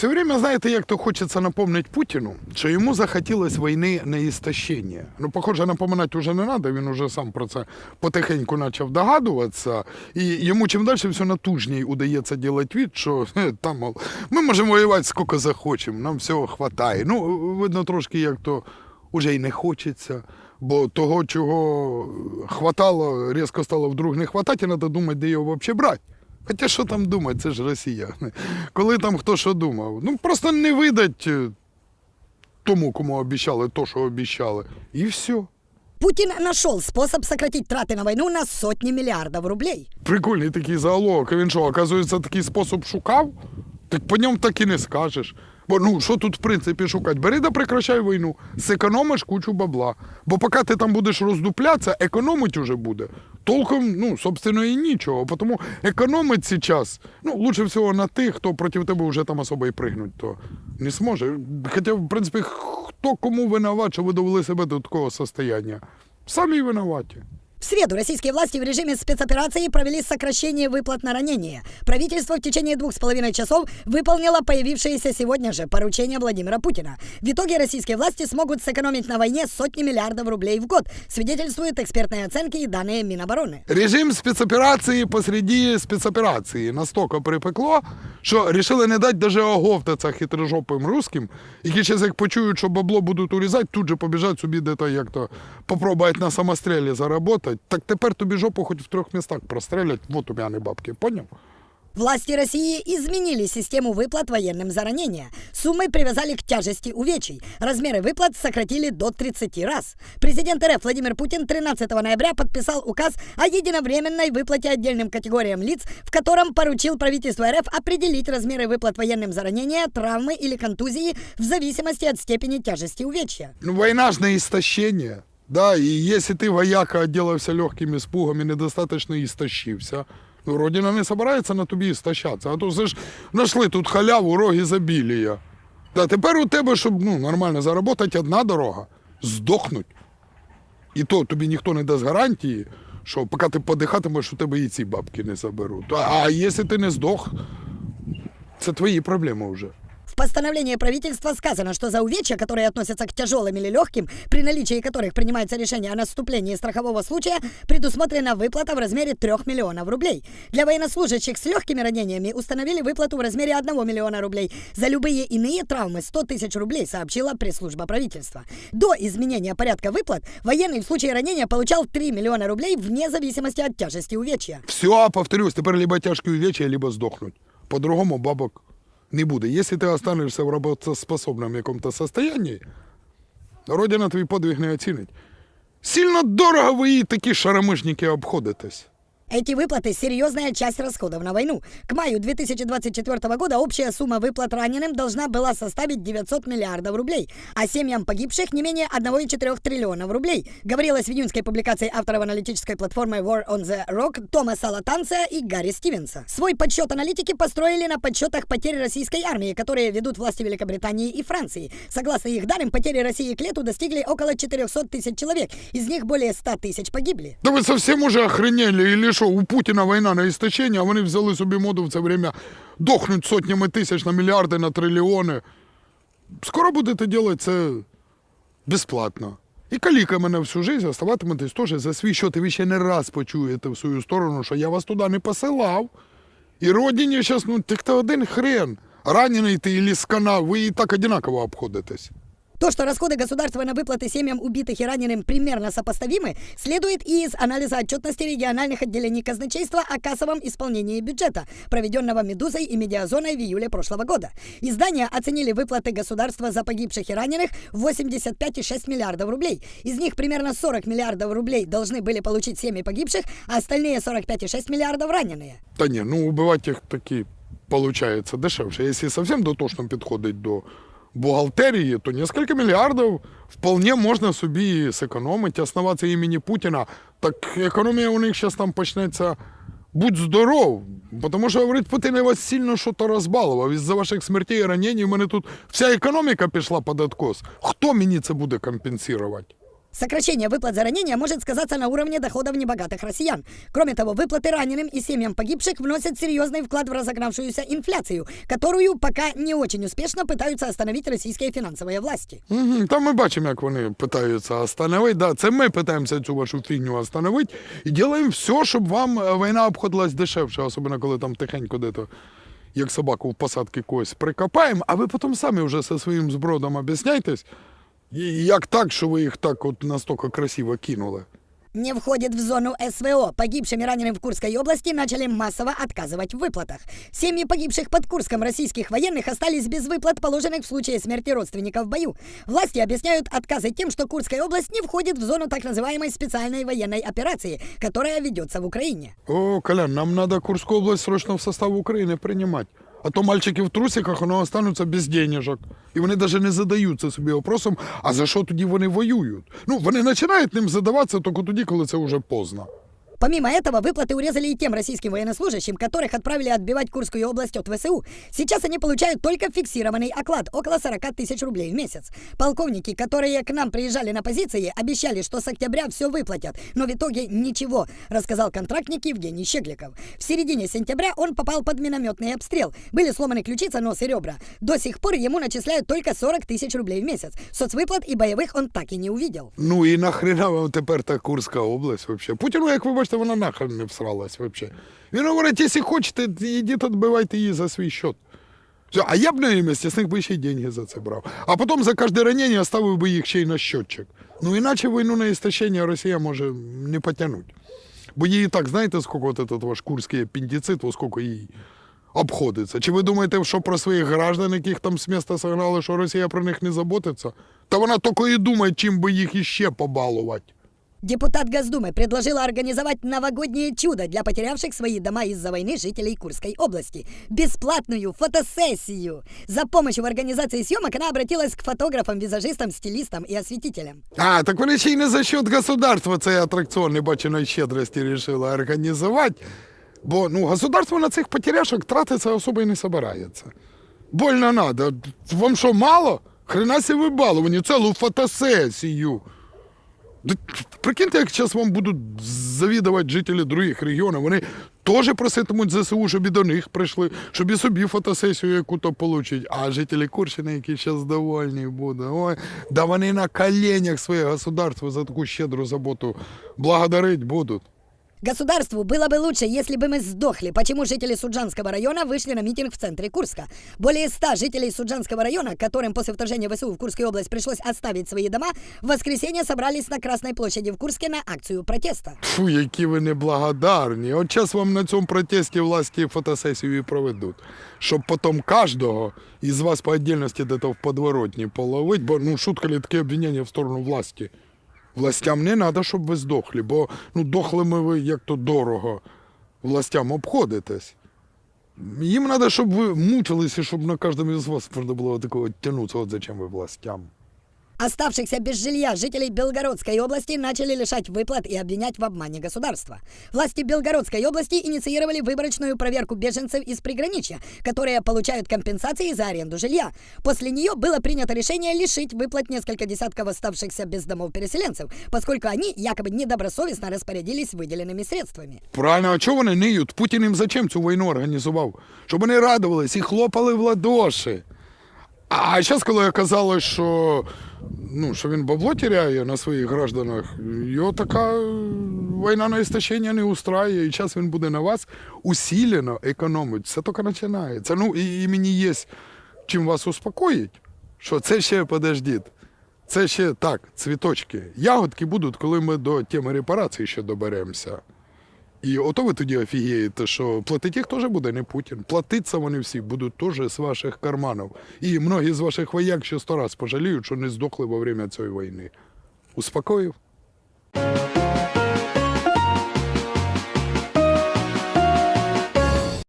Все время, знаєте, як то хочеться напомнити Путіну, що йому захотілось війни на істощення. Ну, похоже, напоминати вже не треба, він уже сам про це потихеньку почав догадуватися. І йому чим далі все натужній удається робити від, що там, мол, ми можемо воювати скільки захочемо, нам всього вистачає. Ну, видно, трошки як то уже й не хочеться. Бо того, чого хватало, різко стало вдруг не хватати, і треба думати, де його взагалі брати. Хоча що там думати, це ж росіяни. Коли там хто що думав. Ну просто не видать е, тому, кому обіцяли то, що обіцяли. І все. Путин нашел способ сократить траты на войну на сотни миллиардов рублей. Прикольний такий заголовок. Він що, оказується, такий спосіб шукав? Так по ньому так і не скажеш. Бо ну що тут в принципі шукати? Бери да прекращай війну, зекономиш кучу бабла. Бо поки ти там будеш роздуплятися, економить уже буде. Толком, ну, собственно, і нічого. Тому економить сейчас, ну, лучше всього на тих, хто проти тебе вже там особо і пригнуть, то не зможе. Хоча, в принципі, хто кому винуват, що ви довели себе до такого состояння? Самі винуваті. В среду российские власти в режиме спецоперации провели сокращение выплат на ранения. Правительство в течение двух с половиной часов выполнило появившееся сегодня же поручение Владимира Путина. В итоге российские власти смогут сэкономить на войне сотни миллиардов рублей в год, свидетельствуют экспертные оценки и данные Минобороны. Режим спецоперації посреди спецоперації настільки припекло, що рішили не дати даже оговтатися хитрожопим русським, які зараз як почують, що бабло будуть урізати, тут же побіжать собі де-то як-то попробують на самострілі заработати. Так тепер тобі жопу хоч в трьох містах прострелять, вот у мене бабки, поняв? Власти России изменили систему выплат военным за ранения. Суммы привязали к тяжести увечий. Размеры выплат сократили до 30 раз. Президент РФ Владимир Путин 13 ноября подписал указ о единовременной выплате отдельным категориям лиц, в котором поручил правительству РФ определить размеры выплат военным за ранения, травмы или контузии в зависимости от степени тяжести увечья. Ну, война ж на истощение. Да, и если ты вояка отделался легкими испугами, недостаточно истощився, ну, Родина не собирається на тобі істощатися. А то все ж знайшли тут халяву, роги забілія. Да, тепер у тебе, щоб ну, нормально заробити, одна дорога здохнуть. І то тобі ніхто не дасть гарантії, що поки ти подихатимеш, у тебе і ці бабки не заберуть. А якщо ти не здох, це твої проблеми вже. Постановлении правительства сказано, что за увечья, которые относятся к тяжелым или легким, при наличии которых принимается решение о наступлении страхового случая, предусмотрена выплата в размере 3 миллионов рублей. Для военнослужащих с легкими ранениями установили выплату в размере 1 миллиона рублей. За любые иные травмы 100 тысяч рублей, сообщила пресс-служба правительства. До изменения порядка выплат военный в случае ранения получал 3 миллиона рублей вне зависимости от тяжести увечья. Все, повторюсь, тепер либо тяжкі увечья, либо здохнуть. По-другому бабок не буде. Якщо ти останешся в роботоспособному якому-то состоянии, Родина твій подвиг не оцінить. Сильно дорого ви її такі шарамижники обходитесь. Эти выплаты – серьезная часть расходов на войну. К маю 2024 года общая сумма выплат раненым должна была составить 900 миллиардов рублей, а семьям погибших не менее 1,4 триллионов рублей, говорилось в июньской публикации авторов аналитической платформы War on the Rock Томаса Латанция и Гарри Стивенса. Свой подсчет аналитики построили на подсчетах потерь российской армии, которые ведут власти Великобритании и Франции. Согласно их данным, потери России к лету достигли около 400 тысяч человек, из них более 100 тысяч погибли. Да ви совсем уже охренели, или що, у Путіна війна на істощення, а вони взяли собі моду в це время дохнуть сотнями тисяч на мільярди, на трильйони. Скоро будете робити це безплатно. І каліками на всю життя оставатиметесь теж за свій счет. І ви ще не раз почуєте в свою сторону, що я вас туди не посилав. І родині зараз, ну, так то один хрен. Ранений ти і ліскана, ви і так одинаково обходитесь. То, что расходы государства на выплаты семьям убитых и раненым примерно сопоставимы, следует и из анализа отчетности региональных отделений казначейства о кассовом исполнении бюджета, проведенного «Медузой» и «Медиазоной» в июле прошлого года. Издания оценили выплаты государства за погибших и раненых в 85,6 миллиардов рублей. Из них примерно 40 миллиардов рублей должны были получить семьи погибших, а остальные 45,6 миллиардов раненые. Та ні, ну убивати їх таки получается дешевше. Якщо зовсім дотошно підходить до бухгалтерії, то несколько мільярдів вполне можна собі зекономити, основатися імені Путіна. Так економія у них зараз там почнеться. Будь здоров, тому що говорить, Путін я вас сильно щось розбалував. Із-за ваших смертей і ранень у мене тут вся економіка пішла під откос. Хто мені це буде компенсувати? Сокращение выплат за ранения может сказаться на уровне доходов небогатых россиян. Кроме того, выплаты раненым и семьям погибших вносят серьезный вклад в разогнавшуюся инфляцию, которую пока не очень успешно пытаются остановить российские финансовые власти. Угу. Та ми бачимо, як вони питаються остановити. Да, це ми питаємося цю вашу фігню остановити і робимо все, щоб вам е, війна обходилась дешевше, особливо коли там тихенько де-то, як собаку в посадки когось прикопаємо, а ви потім самі вже зі своїм збродом об'ясняйтесь, і як так, що ви їх так от настільки красиво кинули. Не входит в зону СВО. Погибшим и раненым в Курской области начали массово отказывать в выплатах. Семьи погибших под Курском российских военных остались без выплат, положенных в случае смерти родственников в бою. Власти объясняют отказы тем, что Курская область не входит в зону так называемой специальной военной операции, которая ведется в Украине. О, Колян, нам надо Курскую область срочно в состав України приймати. А то мальчики в трусиках вони остануться без денежок. І вони навіть не задаються собі вопросом, а за що тоді вони воюють? Ну, вони починають ним задаватися тільки тоді, коли це вже поздно. Помимо этого, выплаты урезали и тем российским военнослужащим, которых отправили отбивать Курскую область от ВСУ. Сейчас они получают только фиксированный оклад, около 40 тысяч рублей в месяц. Полковники, которые к нам приезжали на позиции, обещали, что с октября все выплатят, но в итоге ничего, рассказал контрактник Евгений Щегликов. В середине сентября он попал под минометный обстрел. Были сломаны ключица, нос и ребра. До сих пор ему начисляют только 40 тысяч рублей в месяц. Соцвыплат и боевых он так и не увидел. Ну і нахрена вам тепер та Курська область вообще? Путіну, як ви бачите, вона нахрен не всралась вообще. Він говорить, якщо хочете, ідіть відбивайте її за свій счет. Все, а я б на її місці з них би ще й деньги за це брав. А потім за кожне ранення ставив би їх ще й на счетчик. Ну іначе війну на істощення Росія може не потягнути. Бо і так, знаєте, скільки от этот ваш курський апендицит, во скільки їй обходиться. Чи ви думаєте, що про своїх граждан, яких там з міста согнали, що Росія про них не заботиться? Та вона тільки і думає, чим би їх іще побалувати. Депутат Госдумы предложила организовать новогоднее чудо для потерявших свои дома из-за войны жителей Курской области. Бесплатную фотосессию. За помощью в организации съемок она обратилась к фотографам, визажистам, стилистам и осветителям. А, так вони ще й не за счет государства цей атракціон небаченої щедрості рішили організувати. Бо ну, государство на цих потеряшок тратиться особо і не собирається. Больно надо. Вам що, мало? Хрена сі ви баловані, цілу фотосесію. Прикиньте, як зараз вам будуть завідувати жителі других регіонів. Вони теж проситимуть ЗСУ, щоб і до них прийшли, щоб і собі фотосесію яку-то отримують. А жителі Курщини, які зараз довольні будуть, ой, да вони на коленях своє государство за таку щедру заботу благодарить будуть. Государству было бы лучше, если бы мы сдохли. Почему жители Суджанского района вышли на митинг в центре Курска? Более ста жителей Суджанского района, которым после вторжения ВСУ в Курскую область пришлось оставить свои дома, в воскресенье собрались на Красной площади в Курске на акцию протеста. Фу, які ви неблагодарні. От час вам на цьому протесті власті фотосесію і проведуть. Щоб потім кожного із вас по отдельності де-то в подворотні половить, бо ну шутка ли таке обвинення в сторону власті. Властям не треба, щоб ви здохли, бо ну дохлими ви як то дорого властям обходитесь. Їм треба, щоб ви мучилися, щоб на кожному з вас можна було такого тягнутися, от зачем ви властям. Оставшихся без жилья жителей Белгородской области начали лишать выплат и обвинять в обмане государства. Власти Белгородской области инициировали выборочную проверку беженцев из приграничья, которые получают компенсации за аренду жилья. После нее было принято решение лишить выплат несколько десятков оставшихся без домов переселенцев, поскольку они якобы недобросовестно распорядились выделенными средствами. Правильно, а чого вони ниють? Путін їм зачем цю війну організував? Щоб вони радувались і хлопали в ладоші. А зараз, коли оказалось, що, ну, що він бабло теряє на своїх гражданах, його така е, війна на істощення не устраює, і зараз він буде на вас усилено економити. Це тільки починається. Ну, і, і мені є чим вас успокоїть, що це ще подождіть. Це ще так, цвіточки. Ягодки будуть, коли ми до теми репарації ще доберемося. І ото ви тоді офігієте, що платить їх теж буде не Путін. Платиться вони всі будуть теж з ваших карманів. І многі з ваших вояк ще сто раз пожаліють, що не здохли во время цієї війни. Успокоїв?